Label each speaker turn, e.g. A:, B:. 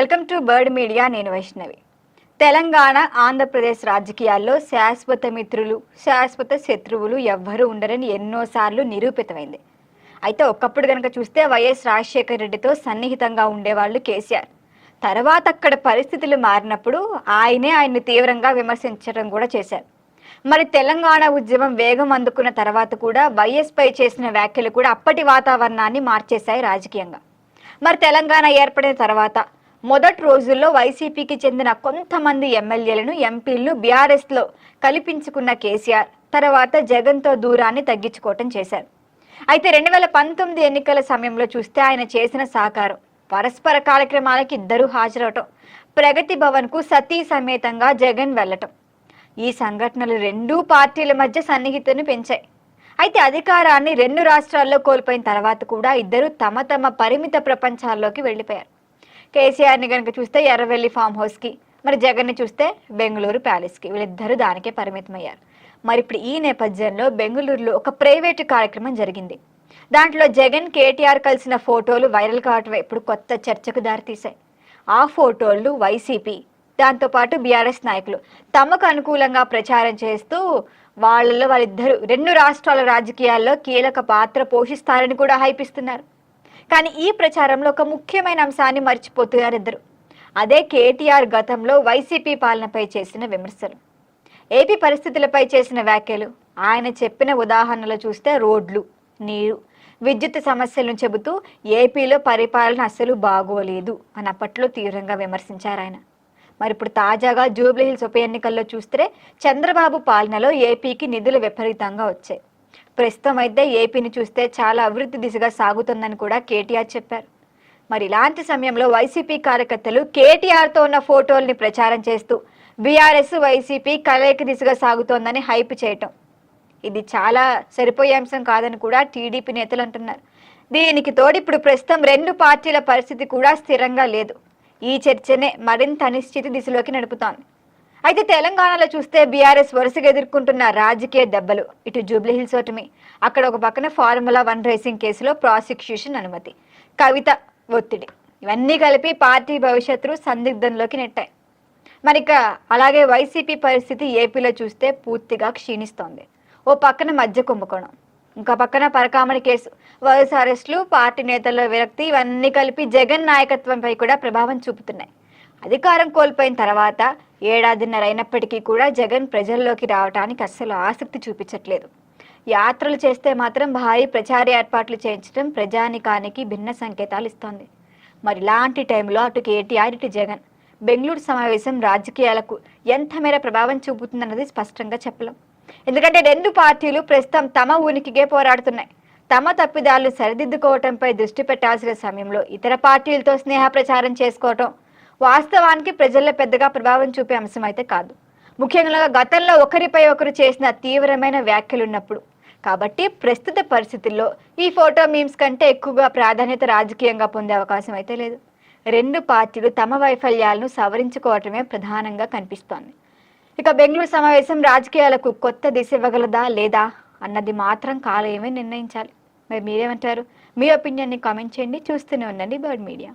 A: Welcome to bird media నేను వైష్ణవి. తెలంగాణ ఆంధ్రప్రదేశ్ రాజకీయాల్లో శాశ్వత మిత్రులు శాశ్వత శత్రువులు ఎవ్వరూ ఉండరని ఎన్నోసార్లు నిరూపితమైంది. అయితే ఒకప్పుడు కనుక చూస్తే వైఎస్ రాజశేఖర రెడ్డితో సన్నిహితంగా ఉండేవాళ్ళు కేసీఆర్. తర్వాత అక్కడ పరిస్థితులు మారినప్పుడు ఆయనే ఆయన్ని తీవ్రంగా విమర్శించడం కూడా చేశారు. మరి తెలంగాణ ఉద్యమం వేగం అందుకున్న తర్వాత కూడా వైఎస్పై చేసిన వ్యాఖ్యలు కూడా అప్పటి వాతావరణాన్ని మార్చేశాయి రాజకీయంగా. మరి తెలంగాణ ఏర్పడిన తర్వాత మొదటి రోజుల్లో వైసీపీకి చెందిన కొంతమంది ఎమ్మెల్యేలను ఎంపీలను బీఆర్ఎస్లో కల్పించుకున్న కేసీఆర్ తర్వాత జగన్తో దూరాన్ని తగ్గించుకోవటం చేశారు. అయితే రెండు వేల పంతొమ్మిది ఎన్నికల సమయంలో చూస్తే ఆయన చేసిన సహకారం పరస్పర కార్యక్రమాలకి ఇద్దరూ హాజరవటం ప్రగతి భవన్కు సతీ సమేతంగా జగన్ వెళ్ళటం. ఈ సంఘటనలు రెండూ పార్టీల మధ్య సన్నిహితను పెంచాయి. అయితే అధికారాన్ని రెండు రాష్ట్రాల్లో కోల్పోయిన తర్వాత కూడా ఇద్దరు తమ తమ పరిమిత ప్రపంచాల్లోకి వెళ్ళిపోయారు. కేసీఆర్ని కనుక చూస్తే ఎర్రవెల్లి ఫామ్ హౌస్కి మరి జగన్ని చూస్తే బెంగళూరు ప్యాలెస్కి వీళ్ళిద్దరూ దానికే పరిమితమయ్యారు. మరి ఇప్పుడు ఈ నేపథ్యంలో బెంగళూరులో ఒక ప్రైవేటు కార్యక్రమం జరిగింది. దాంట్లో జగన్ కేటీఆర్ కలిసిన ఫోటోలు వైరల్ కావటం ఇప్పుడు కొత్త చర్చకు దారితీశాయి. ఆ ఫోటోలు వైసీపీ దాంతోపాటు బీఆర్ఎస్ నాయకులు తమకు అనుకూలంగా ప్రచారం చేస్తూ వాళ్ళలో వాళ్ళిద్దరూ రెండు రాష్ట్రాల రాజకీయాల్లో కీలక పాత్ర పోషిస్తారని కూడా హైపిస్తున్నారు. కానీ ఈ ప్రచారంలో ఒక ముఖ్యమైన అంశాన్ని మర్చిపోతున్నారు ఇద్దరు అదే కేటీఆర్ గతంలో వైసీపీ పాలనపై చేసిన విమర్శలు. ఏపీ పరిస్థితులపై చేసిన వ్యాఖ్యలు. ఆయన చెప్పిన ఉదాహరణలు చూస్తే రోడ్లు నీరు విద్యుత్ సమస్యలను చెబుతూ ఏపీలో పరిపాలన అస్సలు బాగోలేదు అని అప్పట్లో తీవ్రంగా విమర్శించారు ఆయన. మరి ఇప్పుడు తాజాగా జూబ్లీహిల్స్ ఉప ఎన్నికల్లో చూస్తే చంద్రబాబు పాలనలో ఏపీకి నిధులు విపరీతంగా వచ్చాయి. ప్రస్తుతం అయితే ఏపీని చూస్తే చాలా అభివృద్ధి దిశగా సాగుతుందని కూడా కేటీఆర్ చెప్పారు. మరి ఇలాంటి సమయంలో వైసీపీ కార్యకర్తలు కేటీఆర్తో ఉన్న ఫోటోల్ని ప్రచారం చేస్తూ బీఆర్ఎస్ వైసీపీ కలయిక దిశగా సాగుతోందని హైప్ చేయటం. ఇది చాలా సరిపోయే అంశం కాదని కూడా టీడీపీ నేతలు అంటున్నారు. దీనికి తోడు ఇప్పుడు ప్రస్తుతం రెండు పార్టీల పరిస్థితి కూడా స్థిరంగా లేదు. ఈ చర్చనే మరింత అనిశ్చితి దిశలోకి నడుపుతోంది. అయితే తెలంగాణలో చూస్తే బీఆర్ఎస్ వరుసగా ఎదుర్కొంటున్న రాజకీయ దెబ్బలు. ఇటు జూబ్లీ హిల్స్ ఓటమి. అక్కడ ఒక పక్కన ఫార్ములా వన్ రేసింగ్ కేసులో ప్రాసిక్యూషన్ అనుమతి. కవిత ఒత్తిడి. ఇవన్నీ కలిపి పార్టీ భవిష్యత్తు సందిగ్ధంలోకి నెట్టాయి. మరిక అలాగే వైసీపీ పరిస్థితి ఏపీలో చూస్తే పూర్తిగా క్షీణిస్తోంది. ఓ పక్కన మధ్య కుంభకోణం. ఇంకా పక్కన పరకామణి కేసు. వరుస అరెస్టులు పార్టీ నేతల్లో విరక్తి ఇవన్నీ కలిపి జగన్ నాయకత్వంపై కూడా ప్రభావం చూపుతున్నాయి. అధికారం కోల్పోయిన తర్వాత ఏడాదిన్నర అయినప్పటికీ కూడా జగన్ ప్రజల్లోకి రావడానికి అస్సలు ఆసక్తి చూపించట్లేదు. యాత్రలు చేస్తే మాత్రం భారీ ప్రచార ఏర్పాట్లు చేయించడం ప్రజానికానికి భిన్న సంకేతాలు ఇస్తోంది. మరి ఇలాంటి టైంలో అటు కేటీఆర్ ఇటు జగన్ బెంగళూరు సమావేశం రాజకీయాలకు ఎంత మేర ప్రభావం చూపుతుందన్నది స్పష్టంగా చెప్పలేం. ఎందుకంటే రెండు పార్టీలు ప్రస్తుతం తమ ఉనికిగే పోరాడుతున్నాయి. తమ తప్పిదాలు సరిదిద్దుకోవటంపై దృష్టి పెట్టాల్సిన సమయంలో ఇతర పార్టీలతో స్నేహ ప్రచారం చేసుకోవటం వాస్తవానికి ప్రజల్లో పెద్దగా ప్రభావం చూపే అంశం అయితే కాదు. ముఖ్యంగా గతంలో ఒకరిపై ఒకరు చేసిన తీవ్రమైన వ్యాఖ్యలు ఉన్నప్పుడు. కాబట్టి ప్రస్తుత పరిస్థితుల్లో ఈ ఫోటో మీమ్స్ కంటే ఎక్కువగా ప్రాధాన్యత రాజకీయంగా పొందే అవకాశం అయితే లేదు. రెండు పార్టీలు తమ వైఫల్యాలను సవరించుకోవటమే ప్రధానంగా కనిపిస్తోంది. ఇక బెంగళూరు సమావేశం రాజకీయాలకు కొత్త దిశ ఇవ్వగలదా లేదా అన్నది మాత్రం కాలయమే నిర్ణయించాలి. మరి మీరేమంటారు? మీ ఒపీనియన్ని కామెంట్ చేయండి. చూస్తూనే ఉండండి బర్డ్ మీడియా.